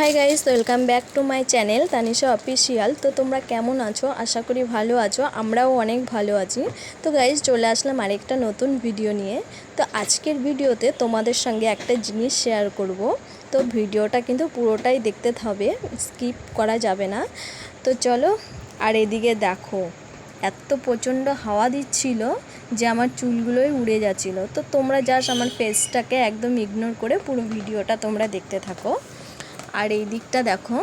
Hi guys welcome back to my channel Tanisha official তো তোমরা কেমন আছো? আশা করি ভালো আছো, আমরাও অনেক ভালো আছি। তো গাইস চলে আসলাম আরেকটা নতুন ভিডিও নিয়ে। তো আজকের ভিডিওতে তোমাদের সঙ্গে একটা জিনিস শেয়ার করব। তো ভিডিওটা কিন্তু পুরোটাই দেখতে হবে স্কিপ করা যাবে না। তো চলো, আর এদিকে দেখো, এত প্রচণ্ড হাওয়া দিচ্ছিল যে আমার চুলগুলোই উড়ে যাচ্ছিল। তো তোমরা জাস্ট আমার ফেসটাকে একদম ইগনোর করে পুরো ভিডিওটা তোমরা দেখতে থাকো। আর এই দিকটা দেখো,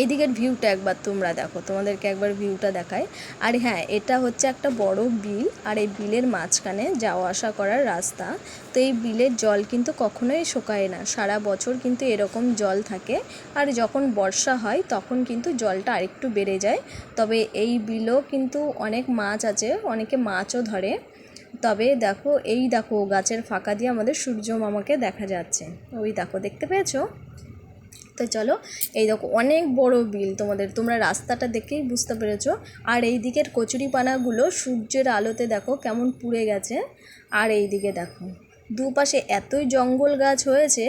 এই দিকের ভিউটা একবার তোমরা দেখো, তোমাদেরকে একবার ভিউটা দেখায় আর হ্যাঁ এটা হচ্ছে একটা বড় বিল, আর এই বিলের মাঝখানে যাওয়া আসা করার রাস্তা। তো এই বিলের জল কিন্তু কখনোই শোকায় না, সারা বছর কিন্তু এরকম জল থাকে। আর যখন বর্ষা হয়, তখন কিন্তু জলটা আরেকটু বেড়ে যায়। তবে এই বিলও কিন্তু অনেক মাছ আছে, অনেকে মাছও ধরে। তবে দেখো, এই দেখো, গাছের ফাঁকা দিয়ে আমাদের সূর্য মামাকে দেখা যাচ্ছে। ওই দেখো, দেখতে পেয়েছ? তো চলো। এই দেখো, অনেক বড় বিল তোমাদের। তোমরা রাস্তাটা দেখেই বুঝতে পেরেছ। আর এই দিকের কচুরিপানাগুলো সূর্যের আলোতে দেখো কেমন পুড়ে গেছে। আর এই দিকে দেখো, দুপাশে এতই জঙ্গল গাছ হয়েছে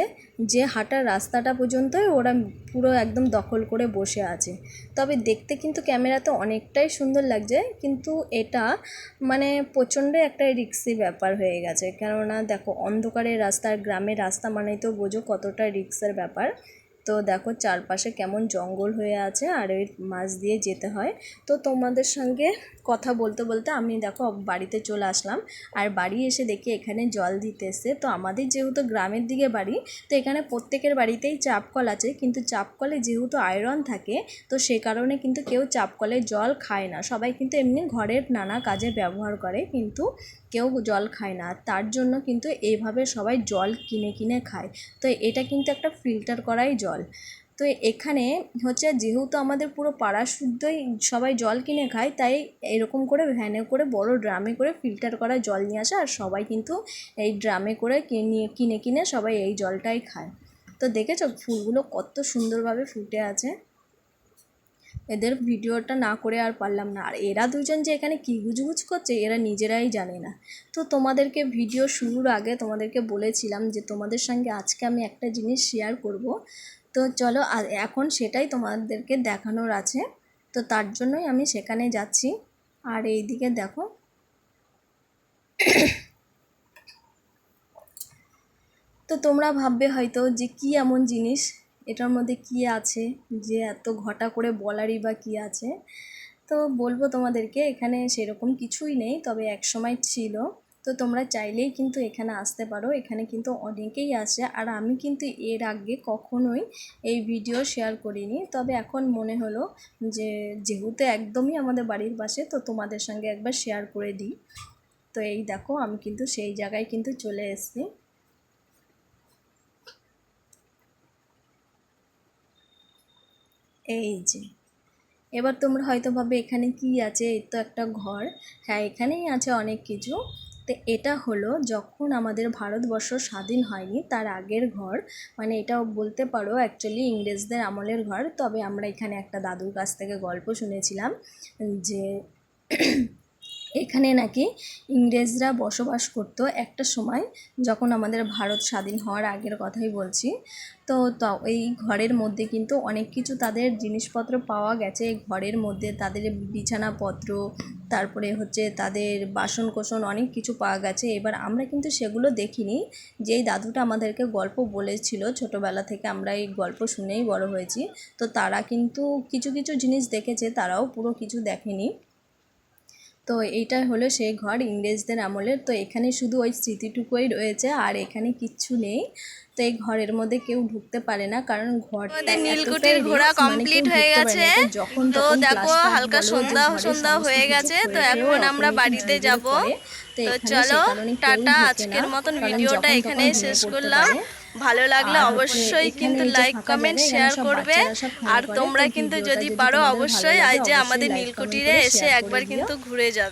যে হাঁটার রাস্তাটা পর্যন্তই ওরা পুরো একদম দখল করে বসে আছে। তবে দেখতে কিন্তু ক্যামেরাতে অনেকটাই সুন্দর লাগছে, কিন্তু এটা মানে প্রচণ্ড একটা রিক্সি ব্যাপার হয়ে গেছে। কেননা দেখো, অন্ধকারের রাস্তা আর গ্রামের রাস্তা মানেই তো বোঝো কতটা রিক্সের ব্যাপার। তো দেখো চারপাশে কেমন জঙ্গল হয়ে আছে আর ওই মাছ দিয়ে যেতে হয়। তো তোমাদের সঙ্গে কথা বলতে বলতে আমি দেখো বাড়িতে চলে আসলাম। আর বাড়ি এসে দেখি এখানে জল দিতে এসছে তো আমাদের যেহেতু গ্রামের দিকে বাড়ি, তো এখানে প্রত্যেকের বাড়িতেই চাপকল আছে। কিন্তু চাপকলে যেহেতু আয়রন থাকে, তো সে কারণে কিন্তু কেউ চাপকলে জল খায় না। সবাই কিন্তু এমনি ঘরের নানা কাজে ব্যবহার করে। কিন্তু কেউ জল খায় না, তার জন্য কিন্তু এইভাবে সবাই জল কিনে কিনে খায়। তো এটা কিন্তু একটা ফিল্টার করাই জল। তো এখানে হচ্ছে যেহেতু আমাদের পুরো পাড়া শুদ্ধই সবাই জল কিনে খায়, তাই এরকম করে ভ্যানে করে, বড় ড্রামে করে ফিল্টার করা জল নিয়ে আসে, আর সবাই কিন্তু এই ড্রামে করে কিনে কিনে কিনে সবাই এই জলটাই খায়। তো দেখেছ ফুলগুলো কত সুন্দরভাবে ফুটে আছে? এদের ভিডিওটা না করে আর পারলাম না। আর এরা দুজন যে এখানে কী গুজগুজ করছে, এরা নিজেরাই জানে না। তো তোমাদেরকে ভিডিও শুরুর আগে তোমাদেরকে বলেছিলাম যে তোমাদের সঙ্গে আজকে আমি একটা জিনিস শেয়ার করব। তো চলো এখন সেটাই তোমাদেরকে দেখানোর আছে। তো তার জন্যই আমি সেখানে যাচ্ছি। আর এই দিকে দেখো। তো তোমরা ভাববে হয়তো যে কি এমন জিনিস? এটার মধ্যে কি আছে? যে এত ঘটা করে বলারই বা কী আছে? তো বলব তোমাদেরকে, এখানে সেরকম কিছুই নেই, তবে এক সময় ছিল। তো তোমরা চাইলেই কিন্তু এখানে আসতে পারো। এখানে কিন্তু অনেকেই আসে আর আমি কিন্তু এর আগে কখনোই এই ভিডিও শেয়ার করিনি। তবে এখন মনে হলো যে, যেহেতু একদমই আমাদের বাড়ির পাশে, তো তোমাদের সঙ্গে একবার শেয়ার করে দিই। তো এই দেখো, আমি কিন্তু সেই জায়গায় কিন্তু চলে এসেছি। এই যে। এবার তোমরা হয়তো ভাবে এখানে কি আছে? এই তো একটা ঘর। হ্যাঁ এখানেই আছে অনেক কিছু। তো এটা হলো যখন আমাদের ভারতবর্ষ স্বাধীন হয়নি, তার আগের ঘর। মানে এটাও বলতে পারো অ্যাকচুয়ালি ইংরেজদের আমলের ঘর। তবে আমরা এখানে একটা দাদুর কাছ থেকে গল্প শুনেছিলাম যে এখানে নাকি ইংরেজরা বসবাস করতো একটা সময় যখন আমাদের ভারত স্বাধীন হওয়ার আগের কথাই বলছি। তো এই ঘরের মধ্যে কিন্তু অনেক কিছু তাদের জিনিসপত্র পাওয়া গেছে। এই ঘরের মধ্যে তাদের বিছানাপত্র, তারপরে হচ্ছে তাদের বাসন কোসন অনেক কিছু পাওয়া গেছে। এবার আমরা কিন্তু সেগুলো দেখিনি। যেই দাদুটা আমাদেরকে গল্প বলেছিল, ছোটোবেলা থেকে আমরা এই গল্প শুনেই বড় হয়েছি। তো তারা কিন্তু কিছু কিছু জিনিস দেখেছে, তারাও পুরো কিছু দেখেনি। তো এইটা হলো সেই ঘর ইংরেজদের আমলের। তো এখানে শুধু ওই স্মৃতিটুকুই রয়েছে আর এখানে কিচ্ছু নেই। তো এই ঘরের মধ্যে কেউ ঢুকতে পারে না কারণ ঘরটা নীলকুঠির ঘোরা কমপ্লিট হয়ে গেছে। যখন তো দেখো হালকা সন্ধ্যা সন্ধ্যা হয়ে গেছে। তো এখন আমরা বাড়িতে যাব। তো চলো টাটা আজকের মতন ভিডিওটা এখানে শেষ করলাম। ভালো লাগলে অবশ্যই কিন্তু লাইক কমেন্ট শেয়ার করবে। আর তোমরা কিন্তু যদি পারো অবশ্যই আই যে আমাদের নীলকুঠিরে এসে একবার কিন্তু ঘুরে যাবে।